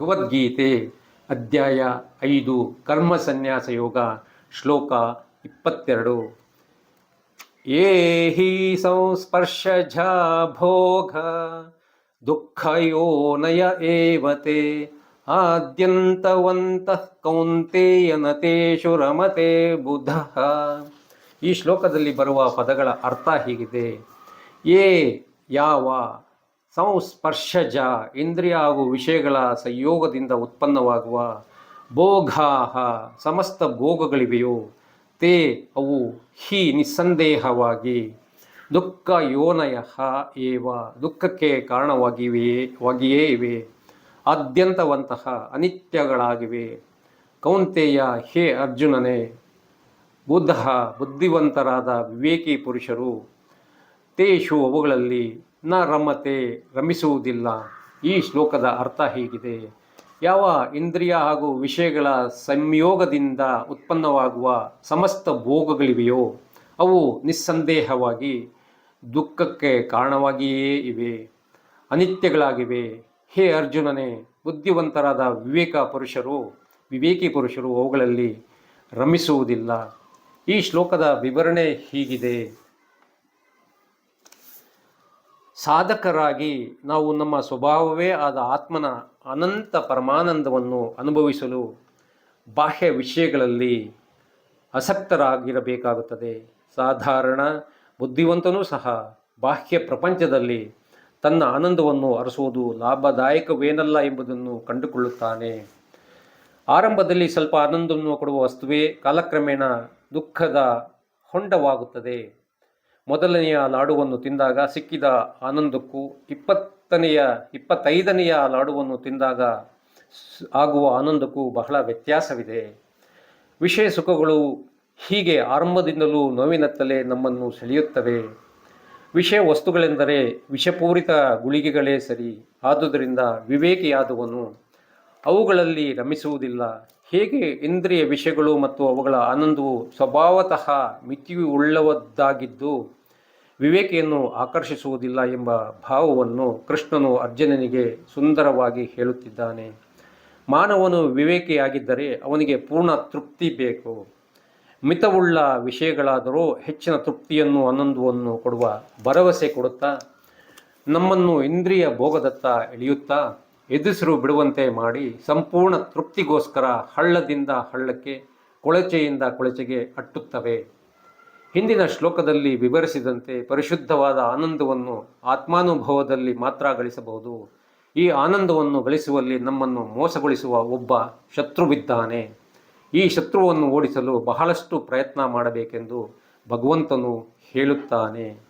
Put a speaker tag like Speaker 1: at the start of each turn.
Speaker 1: ಭಗವದ್ಗೀತೆ ಅಧ್ಯಾಯ ಐದು ಕರ್ಮ ಸನ್ಯಾಸ ಯೋಗ ಶ್ಲೋಕ ಇಪ್ಪತ್ತೆರಡು. ಯೇ ಹಿ ಸಂಸ್ಪರ್ಶಜ ಭೋಗ ದುಃಖಯೋನಯ ಏವತೆ ಆದ್ಯಂತವಂತಃ ಕೌಂತೆಯನತೇಶು ರಮತೆ ಬುಧ. ಈ ಶ್ಲೋಕದಲ್ಲಿ ಬರುವ ಪದಗಳ ಅರ್ಥ ಹೀಗಿದೆ. ಏ ಯಾವ ಸಂಸ್ಪರ್ಶಜ ಇಂದ್ರಿಯ ಹಾಗೂ ವಿಷಯಗಳ ಸಂಯೋಗದಿಂದ ಉತ್ಪನ್ನವಾಗುವ ಭೋಗಾಹ ಸಮಸ್ತ ಭೋಗಗಳಿವೆಯೋ, ತೇ ಅವು ಹಿ ನಿಸ್ಸಂದೇಹವಾಗಿ ದುಃಖ ಯೋನಯ ಏವ, ದುಃಖಕ್ಕೆ ಕಾರಣವಾಗಿವೆಯೇ ವಾಗಿಯೇ ಇವೆ, ಆದ್ಯಂತವಂತಹ ಅನಿತ್ಯಗಳಾಗಿವೆ. ಕೌಂತೆಯ, ಹೇ ಅರ್ಜುನನೇ, ಬುದ್ಧ ಬುದ್ಧಿವಂತರಾದ ವಿವೇಕಿ ಪುರುಷರು, ತೇಷು ಅವುಗಳಲ್ಲಿ ನ ರಮತೆ ರಮಿಸುವುದಿಲ್ಲ. ಈ ಶ್ಲೋಕದ ಅರ್ಥ ಹೀಗಿದೆ. ಯಾವ ಇಂದ್ರಿಯ ಹಾಗೂ ವಿಷಯಗಳ ಸಂಯೋಗದಿಂದ ಉತ್ಪನ್ನವಾಗುವ ಸಮಸ್ತ ಭೋಗಗಳಿವೆಯೋ, ಅವು ನಿಸ್ಸಂದೇಹವಾಗಿ ದುಃಖಕ್ಕೆ ಕಾರಣವಾಗಿಯೇ ಇವೆ. ಅನಿತ್ಯಗಳಾಗಿವೆ. ಹೇ ಅರ್ಜುನನೇ, ಬುದ್ಧಿವಂತರಾದ ವಿವೇಕ ಪುರುಷರು, ವಿವೇಕಿ ಪುರುಷರು ಅವುಗಳಲ್ಲಿ ರಮಿಸುವುದಿಲ್ಲ. ಈ ಶ್ಲೋಕದ ವಿವರಣೆ ಹೀಗಿದೆ. ಸಾಧಕರಾಗಿ ನಾವು ನಮ್ಮ ಸ್ವಭಾವವೇ ಆದ ಆತ್ಮನ ಅನಂತ ಪರಮಾನಂದವನ್ನು ಅನುಭವಿಸಲು ಬಾಹ್ಯ ವಿಷಯಗಳಲ್ಲಿ ಆಸಕ್ತರಾಗಿರಬೇಕಾಗುತ್ತದೆ. ಸಾಧಾರಣ ಬುದ್ಧಿವಂತನೂ ಸಹ ಬಾಹ್ಯ ಪ್ರಪಂಚದಲ್ಲಿ ತನ್ನ ಆನಂದವನ್ನು ಅರಸುವುದು ಲಾಭದಾಯಕವೇನಲ್ಲ ಎಂಬುದನ್ನು ಕಂಡುಕೊಳ್ಳುತ್ತಾನೆ. ಆರಂಭದಲ್ಲಿ ಸ್ವಲ್ಪ ಆನಂದವನ್ನು ಕೊಡುವ ವಸ್ತುವೇ ಕಾಲಕ್ರಮೇಣ ದುಃಖದ ಹೊಂಡವಾಗುತ್ತದೆ. ಮೊದಲನೆಯ ಲಾಡುವನ್ನು ತಿಂದಾಗ ಸಿಕ್ಕಿದ ಆನಂದಕ್ಕೂ ಇಪ್ಪತ್ತನೆಯ, ಇಪ್ಪತ್ತೈದನೆಯ ಲಾಡುವನ್ನು ತಿಂದಾಗ ಆಗುವ ಆನಂದಕ್ಕೂ ಬಹಳ ವ್ಯತ್ಯಾಸವಿದೆ. ವಿಷಯ ಸುಖಗಳು ಹೀಗೆ ಆರಂಭದಿಂದಲೂ ನೋವಿನತ್ತಲೇ ನಮ್ಮನ್ನು ಸೆಳೆಯುತ್ತವೆ. ವಿಷಯ ವಸ್ತುಗಳೆಂದರೆ ವಿಷಪೂರಿತ ಗುಳಿಗೆಗಳೇ ಸರಿ, ಆದುದರಿಂದ ವಿವೇಕಿಯಾದವನು ಅವುಗಳಲ್ಲಿ ರಮಿಸುವುದಿಲ್ಲ. ಹೇಗೆ ಇಂದ್ರಿಯ ವಿಷಯಗಳು ಮತ್ತು ಅವುಗಳ ಆನಂದವು ಸ್ವಭಾವತಃ ಮಿತಿಯುಳ್ಳವದ್ದಾಗಿದ್ದು ವಿವೇಕಿಯನ್ನು ಆಕರ್ಷಿಸುವುದಿಲ್ಲ ಎಂಬ ಭಾವವನ್ನು ಕೃಷ್ಣನು ಅರ್ಜುನನಿಗೆ ಸುಂದರವಾಗಿ ಹೇಳುತ್ತಿದ್ದಾನೆ. ಮಾನವನು ವಿವೇಕಿಯಾಗಿದ್ದರೆ ಅವನಿಗೆ ಪೂರ್ಣ ತೃಪ್ತಿ ಬೇಕು. ಮಿತವುಳ್ಳ ವಿಷಯಗಳಾದರೂ ಹೆಚ್ಚಿನ ತೃಪ್ತಿಯನ್ನು ಆನಂದವನ್ನು ಕೊಡುವ ಭರವಸೆ ಕೊಡುತ್ತಾ, ನಮ್ಮನ್ನು ಇಂದ್ರಿಯ ಭೋಗದತ್ತ ಎಳೆಯುತ್ತಾ, ಎದುಸಿರು ಬಿಡುವಂತೆ ಮಾಡಿ ಸಂಪೂರ್ಣ ತೃಪ್ತಿಗೋಸ್ಕರ ಹಳ್ಳದಿಂದ ಹಳ್ಳಕ್ಕೆ, ಕೊಳಚೆಯಿಂದ ಕೊಳಚೆಗೆ ಅಟ್ಟುತ್ತವೆ. ಹಿಂದಿನ ಶ್ಲೋಕದಲ್ಲಿ ವಿವರಿಸಿದಂತೆ ಪರಿಶುದ್ಧವಾದ ಆನಂದವನ್ನು ಆತ್ಮಾನುಭವದಲ್ಲಿ ಮಾತ್ರ ಗಳಿಸಬಹುದು. ಈ ಆನಂದವನ್ನು ಗಳಿಸುವಲ್ಲಿ ನಮ್ಮನ್ನು ಮೋಸಗೊಳಿಸುವ ಒಬ್ಬ ಶತ್ರುವಿದ್ದಾನೆ. ಈ ಶತ್ರುವನ್ನು ಓಡಿಸಲು ಬಹಳಷ್ಟು ಪ್ರಯತ್ನ ಮಾಡಬೇಕೆಂದು ಭಗವಂತನು ಹೇಳುತ್ತಾನೆ.